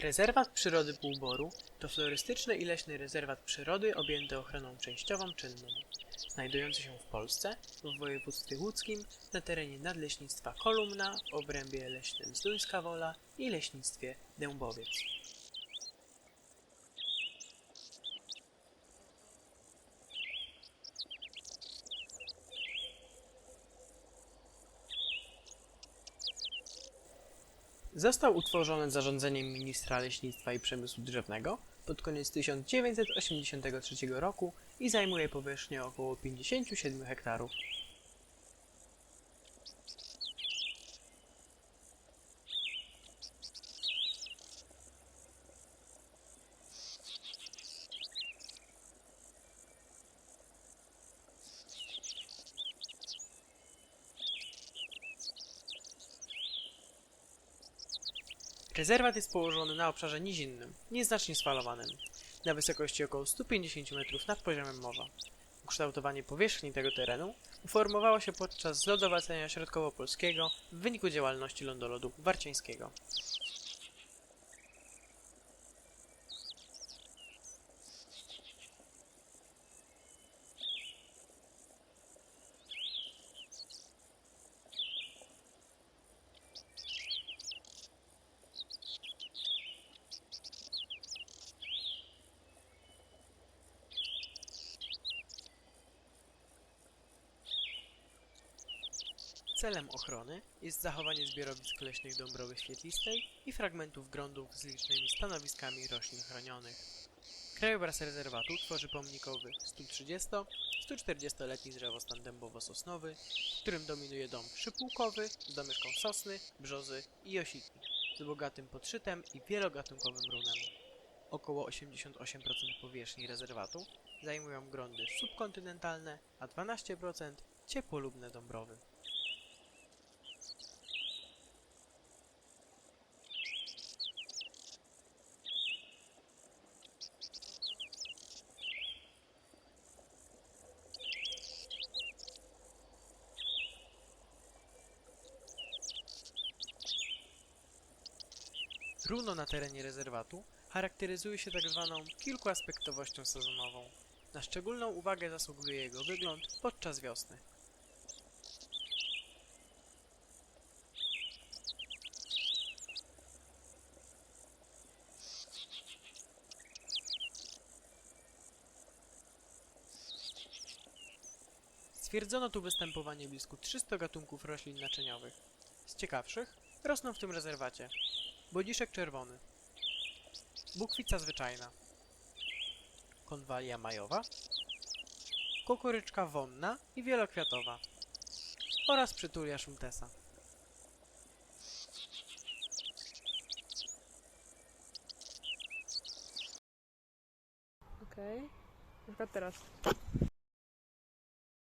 Rezerwat Przyrody Półboru to florystyczny i leśny rezerwat przyrody objęty ochroną częściową czynną. Znajdujący się w Polsce, w województwie łódzkim, na terenie Nadleśnictwa Kolumna, w obrębie leśnym Zduńska Wola i leśnictwie Dębowiec. Został utworzony zarządzeniem ministra leśnictwa i przemysłu drzewnego pod koniec 1983 roku i zajmuje powierzchnię około 57 hektarów. Rezerwat jest położony na obszarze nizinnym, nieznacznie sfalowanym, na wysokości około 150 metrów nad poziomem morza. Ukształtowanie powierzchni tego terenu uformowało się podczas zlodowacenia środkowo-polskiego w wyniku działalności lądolodu warciańskiego. Celem ochrony jest zachowanie zbiorowisk leśnych Dąbrowy Świetlistej i fragmentów gruntów z licznymi stanowiskami roślin chronionych. Krajobraz rezerwatu tworzy pomnikowy 130-140-letni drzewostan dębowo-sosnowy, w którym dominuje dom przypółkowy z domieszką sosny, brzozy i osiki, z bogatym podszytem i wielogatunkowym runem. Około 88% powierzchni rezerwatu zajmują grunty subkontynentalne, a 12% ciepłolubne dąbrowy. Runo na terenie rezerwatu charakteryzuje się tak zwaną kilkuaspektowością sezonową. Na szczególną uwagę zasługuje jego wygląd podczas wiosny. Stwierdzono tu występowanie blisko 300 gatunków roślin naczyniowych. Z ciekawszych rosną w tym rezerwacie Bodziszek czerwony. Bukwica zwyczajna. Konwalia majowa. Kukuryczka wonna i wielokwiatowa. Oraz przytulia szumtesa. Okej. Na przykład teraz.